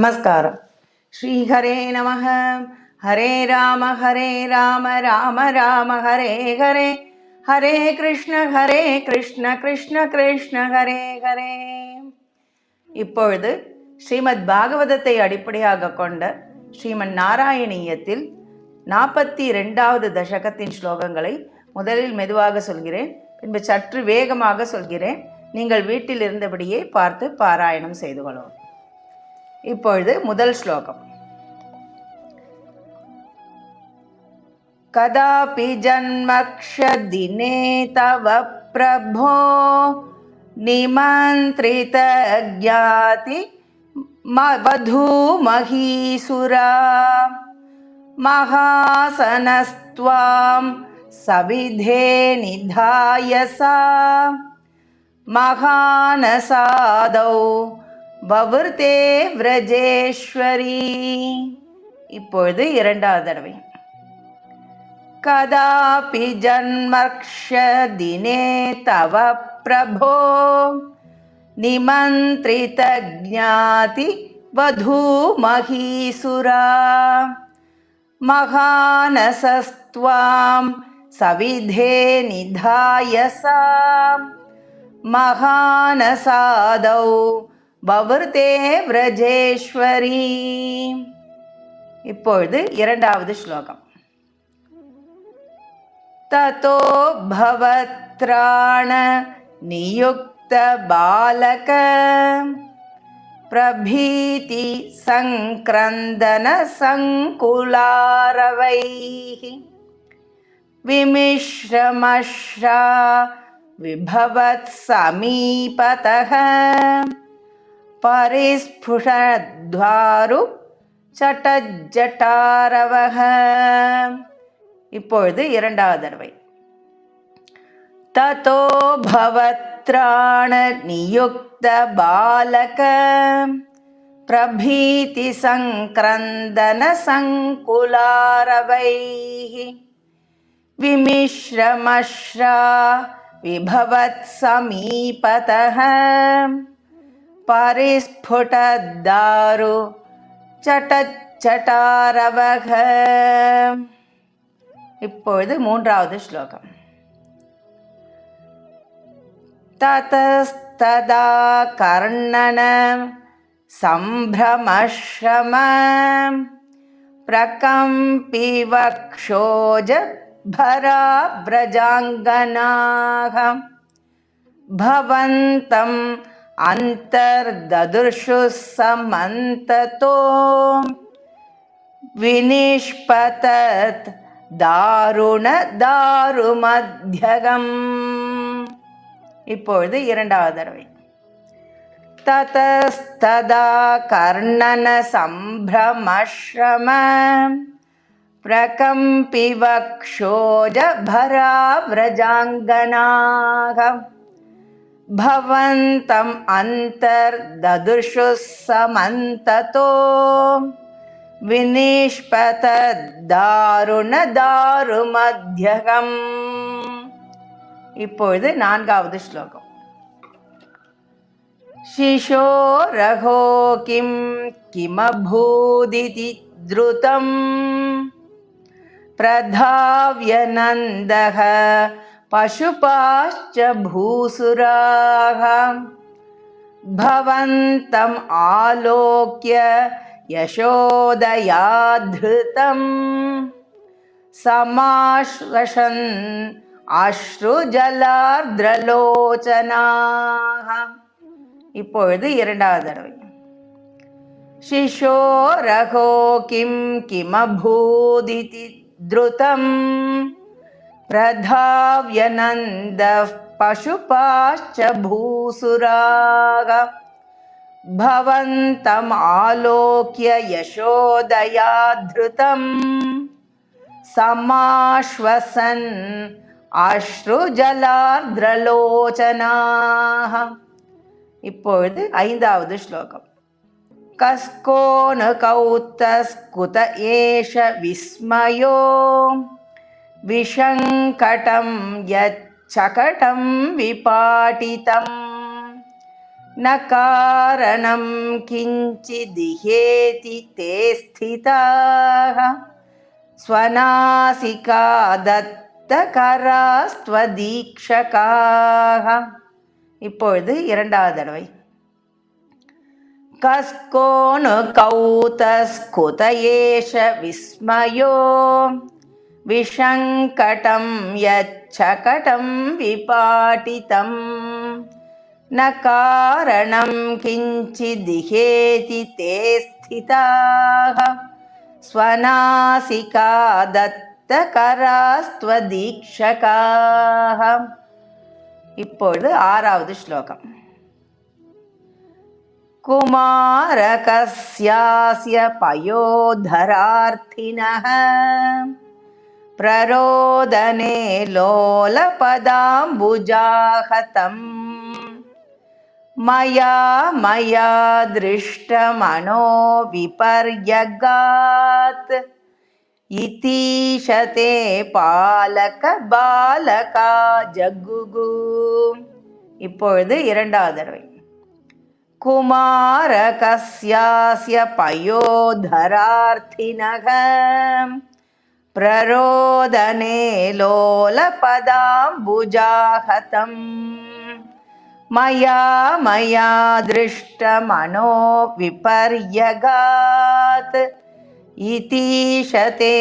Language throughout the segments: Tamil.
நமஸ்காரம். ஸ்ரீஹரே நமः ஹரே ராம ஹரே ராம ராம ராம ஹரே ஹரே. ஹரே கிருஷ்ண ஹரே கிருஷ்ண கிருஷ்ண கிருஷ்ண ஹரே ஹரே. இப்பொழுது ஸ்ரீமத் பாகவதத்தை அடிப்படையாக கொண்ட ஸ்ரீமன் நாராயணீயத்தில் நாற்பத்தி ரெண்டாவது தசகத்தின் ஸ்லோகங்களை முதலில் மெதுவாக சொல்கிறேன் பின்பு சற்று வேகமாக சொல்கிறேன். நீங்கள் வீட்டில் இருந்தபடியே பார்த்து பாராயணம் செய்து கொள்ளவும். இப்பொழுது முதல் ஸ்லோகம் कदापि जन्मक्षदिने तव प्रभो निमन्त्रितज्ञाति म- वधूमहीसुरा महासनस्त्वां सविधे निधाय सा महानसादौ பவர்தே விரஜேஸ்வரி இப்பொழுது இரண்டாவது தடவை कदापि जन्मक्षदिने तव प्रभो निमन्त्रितज्ञाति वधूमहीसुरा महानसस्त्वां सविधे निधाय सा महानसादौ பவர்தே விரஜேஸ்வரி இப்பொழுது இரண்டாவது ஸ்லோகம் ततो भवत्राण नियुक्तबालक प्रभीति सङ्क्रन्दनसङ्कुलारवैः विमिश्रमश्रा विभवत्समीपतः பரிஸ்புஷத்வாரு சட்டஜட்டாரவக. இப்பொழுது இரண்டாவது தடவை ததோ பவத்ராண நியுக்த பாலக. பிரபீதி சங்கிரந்தன சங்குலாரவைः விமிஷ்ரமஷ்ரா விபவத் சமீபதः பரிஸ்ஃபுடத்தாரு சட்டச்சட்டாரவக இப்பொழுது மூன்றாவது ஸ்லோகம் ததஸ்ததா கர்ணன சம்பிரமஸ்ரம பிரகம்பி வக்ஷோஜ भराव्रजाङ्गनाः भवन्तम् अन्तर्ददृशुः समन्ततो विनिष्पतत् தாருண தாருமத்தியகம் இப்பொழுது இரண்டாவது தடவை ததஸ்ததா கர்ணன சம்பிரமஸ்ரம பிரகம்பி வக்ஷோஜ भराव्रजाङ्गनाः भवन्तम् अन्तर्ददृशुः समन्ततो வினிஷ்பதாருணதாருமத்தியகம் இப்பொழுது நான்காவது ஸ்லோகம் शिशोरहो किं किमभूदिति द्रुतं प्रधाव्यनन्दः पशुपाश्च भूसुराः भवन्तम् आलोक्य यशोदयाधृतं समाश्वसन् அஸ்ருஜலார்திரலோச்சனாக இப்பொழுது இரண்டாவது தடவை शिशोरहो किं किमभूदिति द्रुतं प्रधाव्यनन्दः पशुपाश्च भूसुराः भवन्तम् आलोक्य यशोदया धृतं समाश्वसन् அஸ்ருஜலார்திரலோச்சனாக இப்பொழுது ஐந்தாவது ஸ்லோகம் கஸ்கோனுகௌத்தஸ்குத ஏஷ விஸ்மயோ விஷங்கடம் யச்சகடம் விபாட்டிதம் न कारणं किञ्चिदिहेति ते स्थिताः स्वनासिका दत्तकरास्त्वदीक्षकाः இப்பொழுது இரண்டாவது தடவை कस्कोनु कौतस्कुत एष विस्मयो विशङ्कटं यच्छकटं विपाटितम् न कारणं किञ्चिदिहेति ते स्थिताः स्वनासिका दत्तकरास्त्वदीक्षकाः இப்பொழுது ஆறாவது ஸ்லோகம் कुमारकस्यास्य पयोधरार्थिनः प्ररोदने लोलपदाम्बुजाहतम् मया मया दृष्टमनो विपर्यगात् इतीशते பாலக ஜகுகு இப்பொழுது இரண்டாவது தடவை कुमारकस्यास्य पयोधरार्थिनः प्ररोदने लोलपदाम्बुजाहतम् मया मया दृष्टमनो विपर्यगात् इतीशते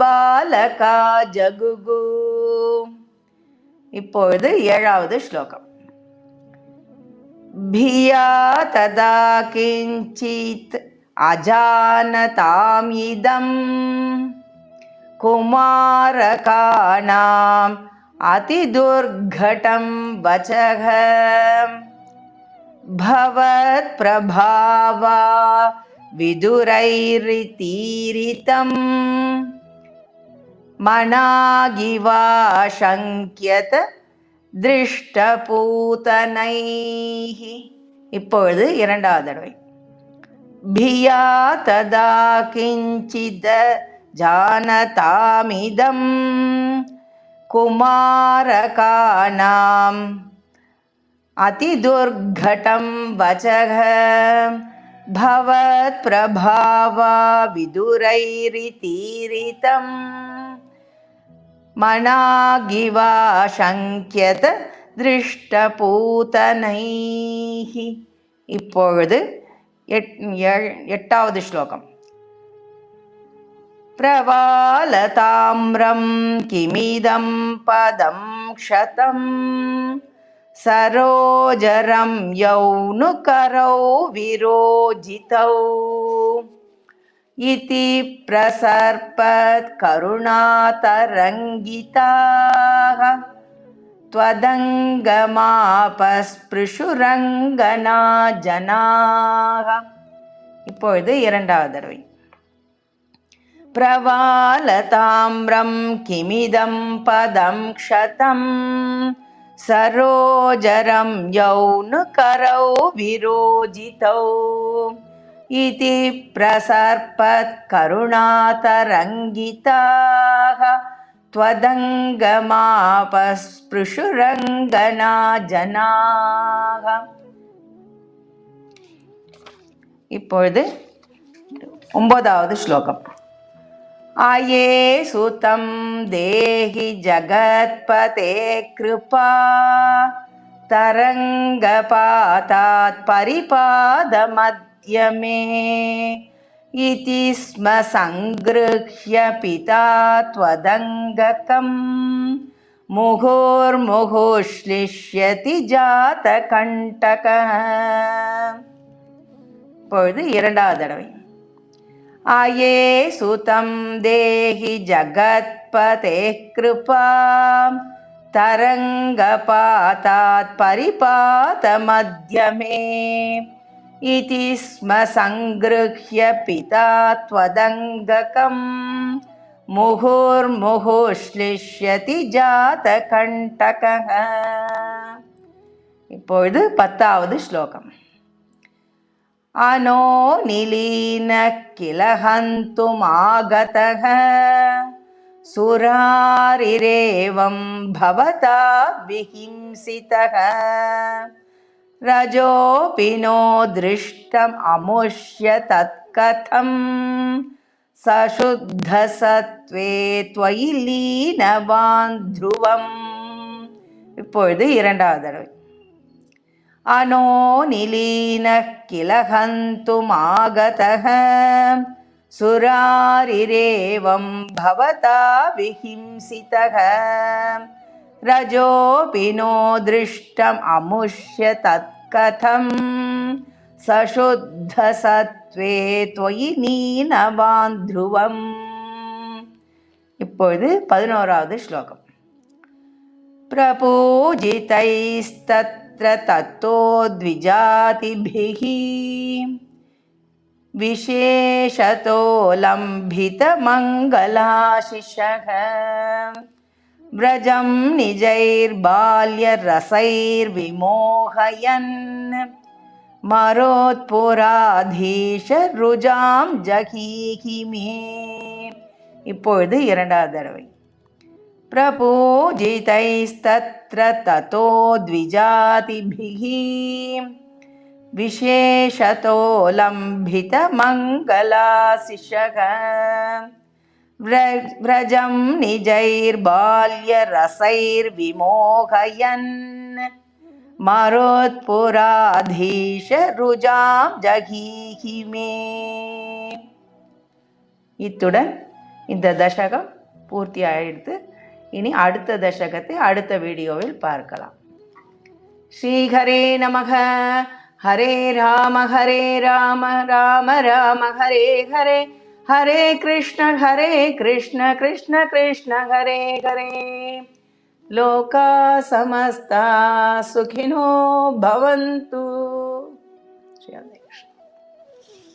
பாலகா ஜகுகு இப்பொழுது ஏழாவது ஸ்லோகம் भिया तदा किञ्चित् अजानतामिदं कुमारकाणाम् अतिदुर्घटं वचः भवत्प्रभावा विदुरैरितीरितम् मनागिवा शङ्क्यत திருஷ்டபூதனைஹி இப்பொழுது இரண்டாவது தடவை भिया तदा किञ्चिदजानतामिदं कुमारकानाम् अतिदुर्घटं वचः भवत्प्रभावा विदुरैरितीरितम् मनागिवा शङ्क्यत दृष्टपूतनैः. इप्पद् எட்டாவது ஸ்லோகம் प्रवालताम्रं किमिदं पदं क्षतं सरोजरं यौनुकरौ विरोजितौ इति प्रसर्पत्करुणातरङ्गिताः त्वदङ्गमापस्पृशुरङ्गना जनाः இப்பொழுது இரண்டாவது தடவை प्रवालताम्रं किमिदं पदं क्षतं सरोजरं यौनुकरौ विरोजितौ इति प्रसर्पत्करुणातरङ्गिताः त्वदङ्गमापस्पृशुरङ्गना जनाः இப்பொழுது ஒன்பதாவது ஸ்லோகம் ஆயே சுதம் தேஹி ஜகத்பதே கிருபா तरङ्गपातात् परिपादमध्य मे इति स्म सङ्गृह्य पिता त्वदङ्गकं முகோர்முகோஷ்லிஷ்யதி ஜாத கண்டக இப்பொழுது இரண்டாவது தடவை ஆயே சுதம் தேஹி ஜகத்பதே கிருபா तरङ्गपातात् परिपातमध्यमे इति स्म सङ्गृह्य पिता त्वदङ्गकं முகோர்முகோஷ்லிஷ்யதி ஜாதகண்டக இப்பொழுது பத்தாவது ஸ்லோகம் அனோ நிலீன கிலஹந்துமாகதக सुरारिरेवं भवता विहिंसितः रजोऽपि नो दृष्टम् अमुष्य तत्कथम् சசுத்தசத்வே त्वयि लीनवान् ध्रुवम् இப்பொழுது இரண்டாவது தடவை अनो निलीनः किल हन्तुमागतः सुरारिरेवं भवता विहिंसितः रजोऽपि नो दृष्टम् अमुष्य तत्कथं सशुद्धसत्त्वे त्वयि नीनवान् ध्रुवम् இப்பொழுது பதினோராவது ஸ்லோகம் प्रपूजितैस्तत्र तत्तो द्विजातिभिः विशेषतो लम्भितमङ्गलाशिषः व्रजं निजैर्बाल्यरसैर्विमोहयन् மரோத்புராதீஷருஜாம் ஜகீகி மே இப்பொழுது இரண்டாவது தடவை प्रपूजितैस्तत्र ततो द्विजातिभिः विशेषतो लम्भितमङ्गलाशिषः व्र व्रजं निजैर्बाल्यरसैर्विमोहयन् மரோத்புராதீஷருஜாம் ஜகீஹி மே இத்துடன் இந்த தசகம் பூர்த்தி ஆயிடுத்து இனி அடுத்த தசகத்தை அடுத்த வீடியோவில் பார்க்கலாம் ஸ்ரீஹரே நமக ஹரே ராம ஹரே ராம ராம ராம ஹரே ஹரே हरे कृष्ण हरे कृष्ण कृष्ण कृष्ण हरे हरे। लोका समस्ता सुखिनो भवन्तु।